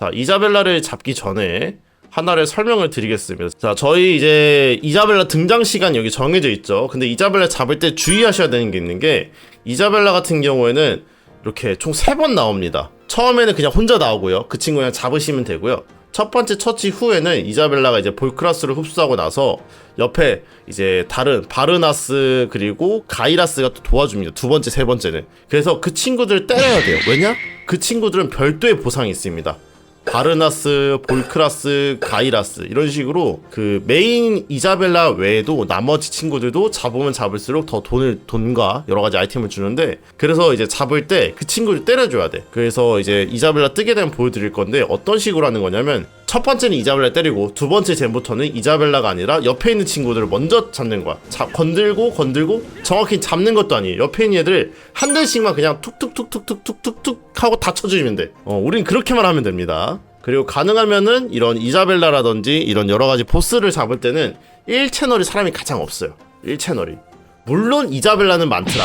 자, 이자벨라를 잡기 전에 하나를 설명을 드리겠습니다. 자, 저희 이제 이자벨라 등장 시간 여기 정해져 있죠. 근데 이자벨라 잡을 때 주의하셔야 되는 게 있는 게 이자벨라 같은 경우에는 이렇게 총세번 나옵니다. 처음에는 그냥 혼자 나오고요. 그 친구 그냥 잡으시면 되고요. 첫 번째 처치 후에는 이자벨라가 이제 볼크라스를 흡수하고 나서 옆에 이제 다른 바르나스 그리고 가이라스가 또 도와줍니다. 두 번째, 세 번째는. 그래서 그 친구들을 때려야 돼요. 왜냐? 그 친구들은 별도의 보상이 있습니다. 바르나스, 볼크라스, 가이라스 이런 식으로 그 메인 이자벨라 외에도 나머지 친구들도 잡으면 잡을수록 더 돈을 돈과 여러 가지 아이템을 주는데 그래서 이제 잡을 때 그 친구를 때려줘야 돼. 그래서 이제 이자벨라 뜨게 되면 보여드릴 건데 어떤 식으로 하는 거냐면 첫 번째는 이자벨라 때리고 두 번째 젠부터는 이자벨라가 아니라 옆에 있는 친구들을 먼저 잡는 거야. 자, 건들고 건들고 정확히 잡는 것도 아니에요. 옆에 있는 애들 한 대씩만 그냥 툭툭툭툭툭툭툭 하고 다 쳐주면 돼. 어, 우린 그렇게만 하면 됩니다. 그리고 가능하면은 이런 이자벨라라든지 이런 여러 가지 보스를 잡을 때는 1채널이 사람이 가장 없어요. 1채널이. 물론 이자벨라는 많더라.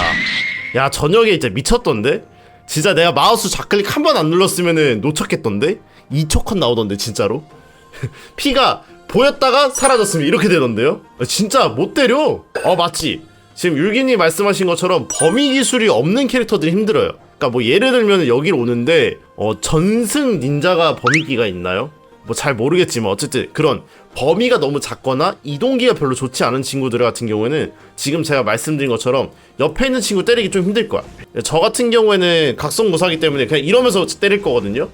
야, 저녁에 이제 미쳤던데? 진짜 내가 마우스 좌클릭 한 번 안 눌렀으면은 놓쳤겠던데? 2초 컷 나오던데, 진짜로? 피가 보였다가 사라졌으면 이렇게 되던데요? 아, 진짜 못 때려. 어, 맞지? 지금 율기님 말씀하신 것처럼 범위 기술이 없는 캐릭터들이 힘들어요. 그러니까 뭐 예를 들면 여기로 오는데 어, 전승 닌자가 범위기가 있나요? 뭐 잘 모르겠지만 어쨌든 그런 범위가 너무 작거나 이동기가 별로 좋지 않은 친구들 같은 경우에는 지금 제가 말씀드린 것처럼 옆에 있는 친구 때리기 좀 힘들 거야. 저 같은 경우에는 각성 무사기 때문에 그냥 이러면서 때릴 거거든요.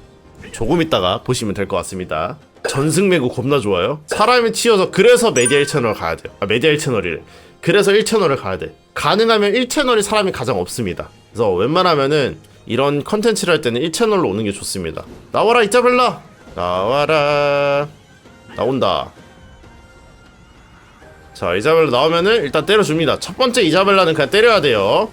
조금 있다가 보시면 될 것 같습니다. 전승매구 겁나 좋아요. 사람이 치여서 그래서 메디아 1채널 가야 돼요. 아, 메디아 1채널이래. 그래서 1채널을 가야 돼. 가능하면 1채널이 사람이 가장 없습니다. 그래서 웬만하면은 이런 컨텐츠를 할 때는 1채널로 오는 게 좋습니다. 나와라 이자벨라! 나와라. 나온다. 자, 이자벨라 나오면은 일단 때려줍니다. 첫 번째 이자벨라는 그냥 때려야 돼요.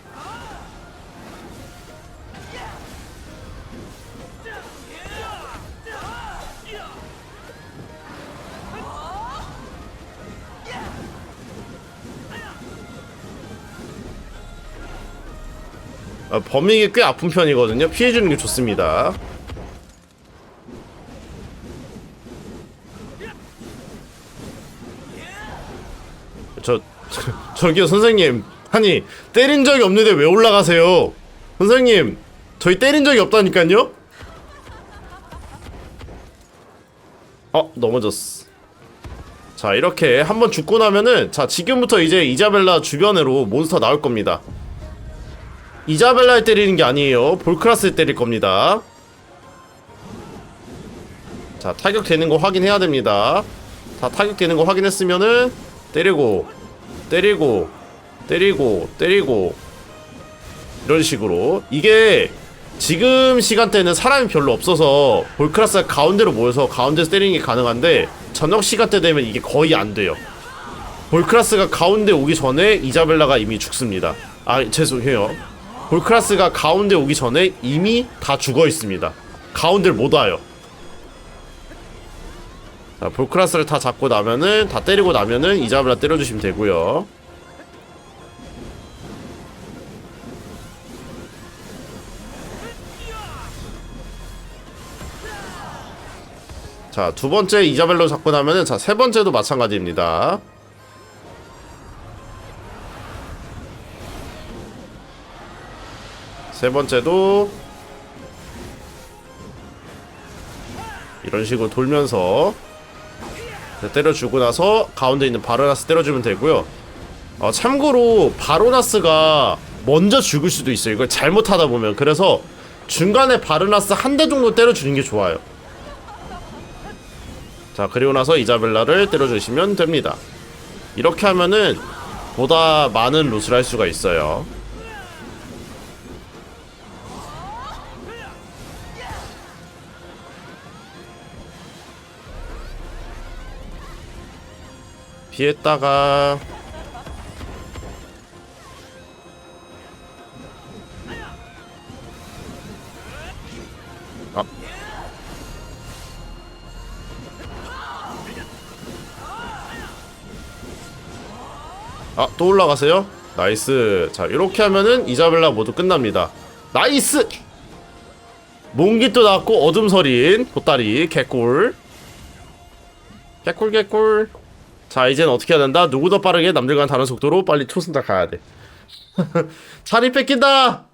아, 범위가 꽤 아픈 편이거든요. 피해주는 게 좋습니다. 저, 저 저기요 선생님. 아니 때린 적이 없는데 왜 올라가세요? 선생님 저희 때린 적이 없다니까요? 어 넘어졌어. 자 이렇게 한번 죽고 나면은 자 지금부터 이제 이자벨라 주변으로 몬스터 나올 겁니다 이자벨라를 때리는 게 아니에요. 볼크라스를 때릴 겁니다. 자 타격되는 거 확인해야 됩니다. 다 타격되는 거 확인했으면은 때리고 때리고 때리고 때리고. 이런 식으로. 이게 지금 시간대는 사람이 별로 없어서 볼크라스가 가운데로 모여서 가운데서 때리는 게 가능한데 저녁 시간대 되면 이게 거의 안 돼요. 볼크라스가 가운데 오기 전에 이자벨라가 이미 죽습니다. 아 죄송해요 볼크라스가 가운데 오기 전에 이미 다 죽어 있습니다 가운데를 못 와요 자, 볼크라스를 다 잡고 나면은 다 때리고 나면은 이자벨라 때려주시면 되고요. 자, 두 번째 이자벨로 잡고 나면은 자, 세 번째도 마찬가지입니다. 세 번째도 이런 식으로 돌면서 네, 때려주고 나서 가운데 있는 바로나스 때려주면 되고요. 어, 참고로 바로나스가 먼저 죽을 수도 있어요. 이걸 잘못하다 보면 그래서 중간에 바르나스 한 대 정도 때려주는 게 좋아요. 자 그리고 나서 이자벨라를 때려주시면 됩니다. 이렇게 하면은 보다 많은 룻을 할 수가 있어요. 피했다가 아. 아, 또 올라가세요? 나이스. 자, 이렇게 하면은 이자벨라 모두 끝납니다. 나이스! 몽깃도 나왔고 어둠서린 보따리 개꿀 개꿀 개꿀 자 이젠 어떻게 해야 된다? 누구 더 빠르게 남들과는 다른 속도로 빨리 초승달 가야 돼. 차리 뺏긴다